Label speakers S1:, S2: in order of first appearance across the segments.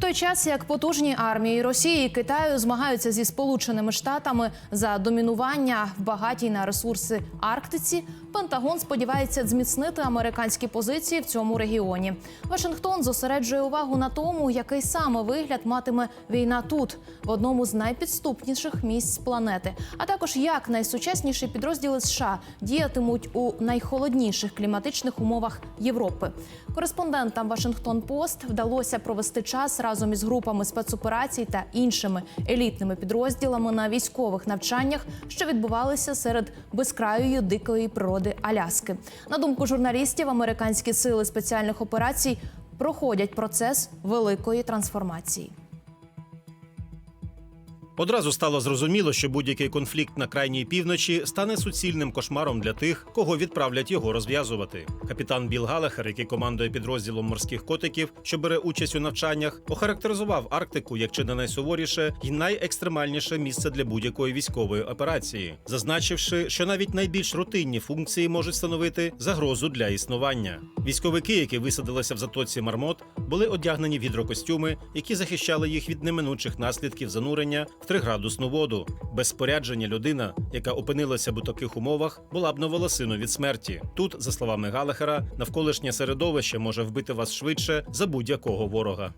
S1: той час, як потужні армії Росії і Китаю змагаються зі Сполученими Штатами за домінування в багатій на ресурси Арктиці, Пентагон сподівається зміцнити американські позиції в цьому регіоні. Вашингтон зосереджує увагу на тому, який саме вигляд матиме війна тут, в одному з найпідступніших місць планети, а також як найсучасніші підрозділи США діятимуть у найхолодніших кліматичних умовах Європи. Кореспондентам Вашингтон Пост вдалося провести час разом із групами спецоперацій та іншими елітними підрозділами на військових навчаннях, що відбувалися серед безкрайої дикої природи Аляски. На думку журналістів, американські сили спеціальних операцій проходять процес великої трансформації.
S2: Одразу стало зрозуміло, що будь-який конфлікт на крайній півночі стане суцільним кошмаром для тих, кого відправлять його розв'язувати. Капітан Біл Галахер, який командує підрозділом морських котиків, що бере участь у навчаннях, охарактеризував Арктику як чи не найсуворіше і найекстремальніше місце для будь-якої військової операції, зазначивши, що навіть найбільш рутинні функції можуть становити загрозу для існування. Військовики, які висадилися в затоці Мармот, були одягнені в гідрокостюми, які захищали їх від неминучих наслідків занурення в триградусну воду. Без спорядження людина, яка опинилася б у таких умовах, була б на волосину від смерті. Тут, за словами Галахера, навколишнє середовище може вбити вас швидше за будь-якого ворога.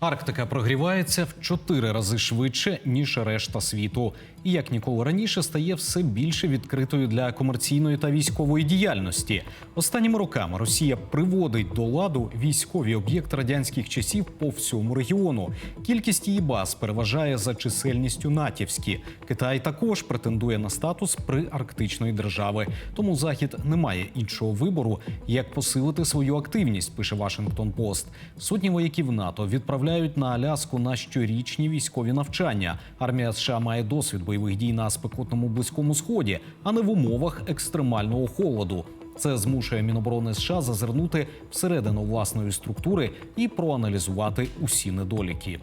S3: Арктика прогрівається в чотири рази швидше ніж решта світу, і як ніколи раніше стає все більше відкритою для комерційної та військової діяльності. Останніми роками Росія приводить до ладу військові об'єкти радянських часів по всьому регіону. Кількість її баз переважає за чисельністю натівські. Китай також претендує на статус приарктичної держави. Тому захід не має іншого вибору, як посилити свою активність. Пише Вашингтон Пост. Сотні вояків НАТО відправляють на Аляску на щорічні військові навчання. Армія США має досвід бойових дій на спекотному близькому сході, а не в умовах екстремального холоду. Це змушує Міноборони США зазирнути всередину власної структури і проаналізувати усі недоліки.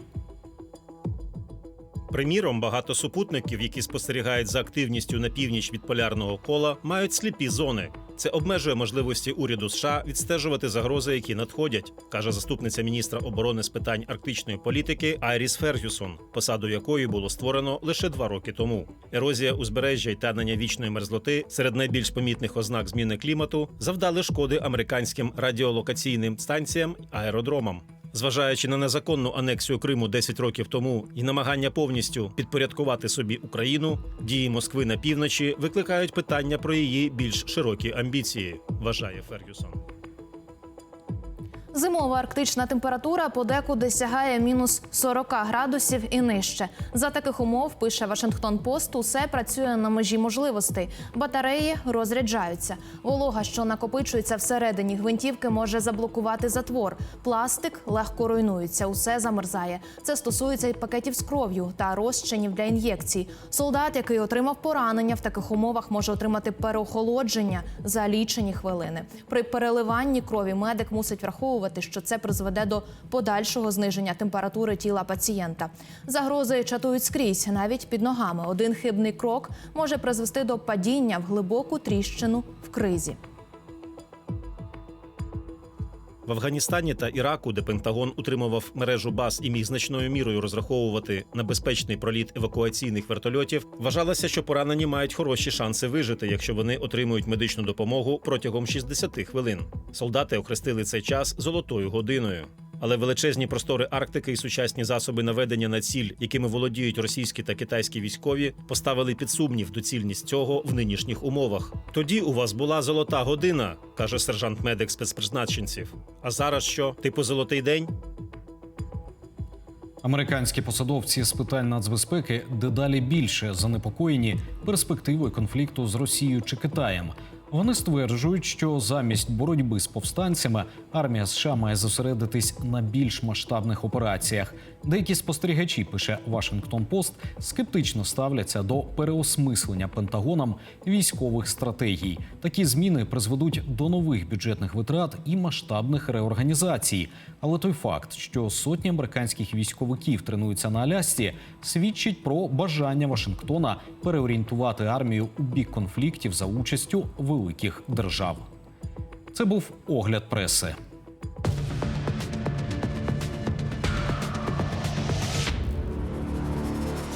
S2: Приміром, багато супутників, які спостерігають за активністю на північ від полярного кола, мають сліпі зони. Це обмежує можливості уряду США відстежувати загрози, які надходять, каже заступниця міністра оборони з питань арктичної політики Айріс Фергюсон, посаду якої було створено лише два роки тому. Ерозія узбережжя й танення вічної мерзлоти серед найбільш помітних ознак зміни клімату завдали шкоди американським радіолокаційним станціям аеродромам. Зважаючи на незаконну анексію Криму 10 років тому і намагання повністю підпорядкувати собі Україну, дії Москви на півночі викликають питання про її більш широкі амбіції, вважає Фергюсон.
S1: Зимова арктична температура подекуди сягає мінус 40 градусів і нижче. За таких умов пише Вашингтон Пост. Усе працює на межі можливостей. Батареї розряджаються. Волога, що накопичується всередині гвинтівки, може заблокувати затвор. Пластик легко руйнується. Усе замерзає. Це стосується і пакетів з кров'ю та розчинів для ін'єкцій. Солдат, який отримав поранення в таких умовах, може отримати переохолодження за лічені хвилини. При переливанні крові медик мусить враховувати, що це призведе до подальшого зниження температури тіла пацієнта. Загрози чатують скрізь, навіть під ногами. Один хибний крок може призвести до падіння в глибоку тріщину в кризі.
S2: В Афганістані та Іраку, де Пентагон утримував мережу баз і міг значною мірою розраховувати на безпечний проліт евакуаційних вертольотів, вважалося, що поранені мають хороші шанси вижити, якщо вони отримують медичну допомогу протягом 60 хвилин. Солдати охрестили цей час золотою годиною. Але величезні простори Арктики і сучасні засоби наведення на ціль, якими володіють російські та китайські військові, поставили під сумнів доцільність цього в нинішніх умовах. Тоді у вас була золота година, каже сержант медик спецпризначенців. А зараз що, типу золотий день?
S3: Американські посадовці з питань нацбезпеки дедалі більше занепокоєні перспективою конфлікту з Росією чи Китаєм. Вони стверджують, що замість боротьби з повстанцями армія США має зосередитись на більш масштабних операціях. Деякі спостерігачі, пише Вашингтон Пост, скептично ставляться до переосмислення Пентагоном військових стратегій. Такі зміни призведуть до нових бюджетних витрат і масштабних реорганізацій. Але той факт, що сотні американських військовиків тренуються на Алясці, свідчить про бажання Вашингтона переорієнтувати армію у бік конфліктів за участю великих держав. Це був огляд преси.